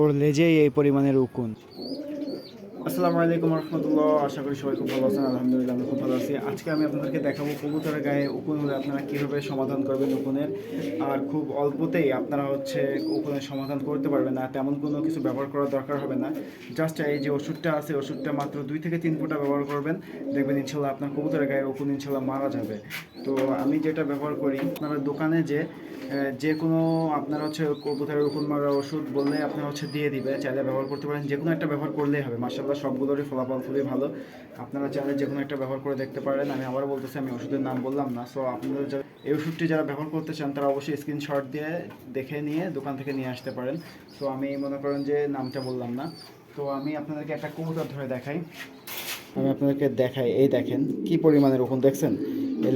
ওর লেজেই এই পরিমাণের উকুন। আসসালামু আলাইকুম রহমতুল্লাহ। আশা করি সবাই খুব ভালো আছেন, আলহামদুলিল্লাহ আমি খুব ভালো আছি। আজকে আমি আপনাদেরকে দেখাবো কবুতরের গায়ে উকুন হলে আপনারা কীভাবে সমাধান করবেন উকুনের। আর খুব অল্পতেই আপনারা হচ্ছে উকুনের সমাধান করতে পারবেন না তেমন কোনো কিছু ব্যবহার করার দরকার হবে না। জাস্ট এই যে ওষুধটা আছে, ওষুধটা মাত্র দুই থেকে তিন ফোঁটা ব্যবহার করবেন। দেখবেন ইনশাল্লাহ আপনার কবুতরের গায়ে উকুন ইনশাল্লাহ মারা যাবে। তো আমি যেটা ব্যবহার করি, আপনারা দোকানে যে যে কোনো আপনার হচ্ছে কবুতরের উকুন মারা ওষুধ বললে আপনার হচ্ছে দিয়ে দিবে, চাইলে ব্যবহার করতে পারেন। যে কোনো একটা ব্যবহার করলেই হবে মার্শাল্লাহ সবগুলোরই ফলাফল খুবই ভালো। আপনারা চাইলে যে কোনো একটা ব্যবহার করে দেখতে পারেন। আমি আবার বলতেছি, আমি ওষুধের নাম বললাম না। সো আপনারা যারা এই ওষুধটি যারা ব্যবহার করতে চান, তারা অবশ্যই স্ক্রিনশট দিয়ে দেখে নিয়ে দোকান থেকে নিয়ে আসতে পারেন। তো আমি মনে করেন যে নামটা বললাম না। তো, আমি আপনাদেরকে একটা কবুতর ধরে দেখাই। আমি আপনাদেরকে দেখাই। এই দেখেন, কি পরিমাণের রকুন দেখছেন?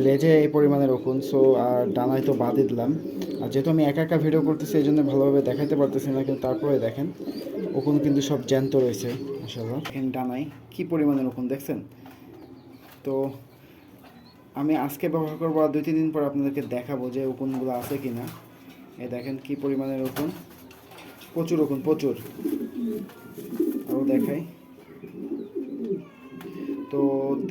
লেজে এই পরিমাণের রকুন সো আর ডানায় তো বাদই দিলাম। আর যেহেতু আমি একা একা ভিডিও করতেছি, এই জন্য ভালোভাবে দেখাতে পারতেছি না, কিন্তু তারপরে দেখেন। ওকুন কিন্তু সব জ্যান্ত রয়েছে এখানে ডানায় কি পরিমাণের ওকুন দেখছেন? তো আমি আজকে ব্যবহার করব আর দুই তিন দিন পর আপনাদেরকে দেখাবো যে ওকুনগুলো আছে কি না এ দেখেন কি পরিমাণের ওকুন প্রচুর ওকুন প্রচুর। আরও দেখাই। তো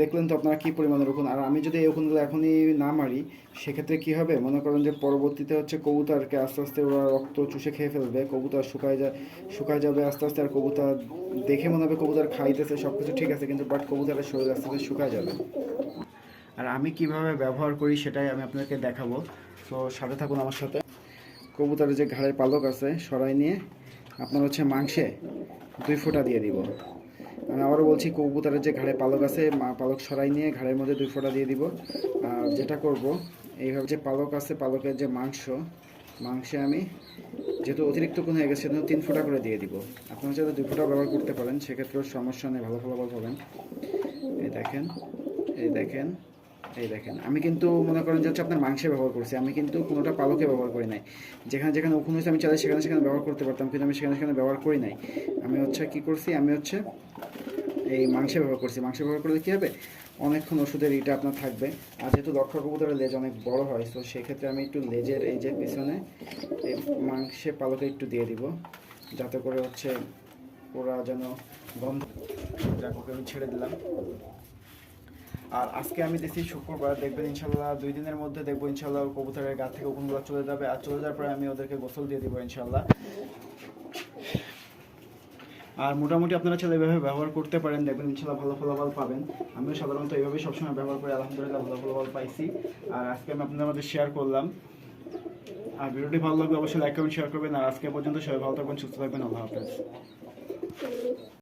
দেখলেন তো আপনারা কী পরিমাণের রকুন আর আমি যদি এই এখনই না মারি, সেক্ষেত্রে কী হবে? মনে করেন যে পরবর্তীতে হচ্ছে কবুতরকে আস্তে আস্তে ওরা রক্ত চুষে খেয়ে ফেলবে, কবুতর শুকায় যায়, শুকায় যাবে আস্তে আস্তে, আর কবুতর দেখে মনে হবে কবুতর খাইতেছে সব কিছু ঠিক আছে, কিন্তু বাট কবুতরের শরীর আস্তে আস্তে শুকায় যাবে। আর আমি কীভাবে ব্যবহার করি সেটাই আমি আপনাদেরকে দেখাবো। তো সাথে থাকুন আমার সাথে। কবুতরের যে ঘাড়ের পালক আছে, সরাই নিয়ে আপনার হচ্ছে মাংসে দুই ফোঁটা দিয়ে দিব। আমি আবারও বলছি, কবুতরের যে ঘাড়ে পালক আছে পালক সরাই নিয়ে ঘাড়ের মধ্যে দুই ফোঁটা দিয়ে দিব। আর যেটা করব, এইভাবে যে পালক আছে, পালকের যে মাংস, মাংসে আমি যেহেতু অতিরিক্ত কোন হয়ে গেছে তিন ফোঁটা করে দিয়ে দিব। আপনারা যাতে দুই ফোঁটা ব্যবহার করতে পারেন, সেক্ষেত্রেও সমস্যা নেই, ভালো ফলাফল পাবেন। এই দেখেন এই দেখেন এই দেখেন। আমি কিন্তু মনে করেন যে হচ্ছে আপনার মাংসে ব্যবহার করছি, আমি কিন্তু কোনোটা পালকে ব্যবহার করি নাই। যেখানে যেখানে উকুন হয়েছে, আমি চাইলে সেখানে সেখানে ব্যবহার করতে পারতাম, কিন্তু আমি সেখানে সেখানে ব্যবহার করি নাই। আমি হচ্ছে কি করছি, আমি হচ্ছে এই মাংসে ব্যবহার করছি। মাংসে ব্যবহার করলে কী হবে? অনেকক্ষণ ওষুধের ইটা আপনার থাকবে। আর যেহেতু লক্ষ্য কবুতরের লেজ অনেক বড় হয়, তো সেক্ষেত্রে আমি একটু লেজের এই যে পিছনে এই মাংসে পালকে একটু দিয়ে দিব, যাতে করে হচ্ছে ওরা যেন গন্ধ যাক, ওকে আমি ছেড়ে দিলাম। আর আজকে আমি দেখছি শুক্রবার, দেখবেন ইনশাল্লাহ দুই দিনের মধ্যে দেখব ইনশাল্লাহ কবুতরের গা থেকে ওখানগুলো চলে যাবে। আর চলে যাওয়ার পরে আমি ওদেরকে গোসল দিয়ে দিব ইনশাল্লাহ। আর মোটামুটি আপনারা ছেলে এভাবে ব্যবহার করতে পারেন, দেখবেন ইনশাল্লাহ ভালো ফলাফল পাবেন। আমিও সাধারণত এইভাবেই সবসময় ব্যবহার করে, আলহামদুলিল্লাহ ভালো ফলাফল পাইছি। আর আজকে আমি আপনাদের মধ্যে শেয়ার করলাম। আর ভিডিওটি ভালো লাগবে অবশ্যই লাইক কমেন্ট শেয়ার করবেন। আর আজকে পর্যন্ত সবাই ভালো থাকবেন, সুস্থ থাকবেন। আল্লাহ হাফেজ।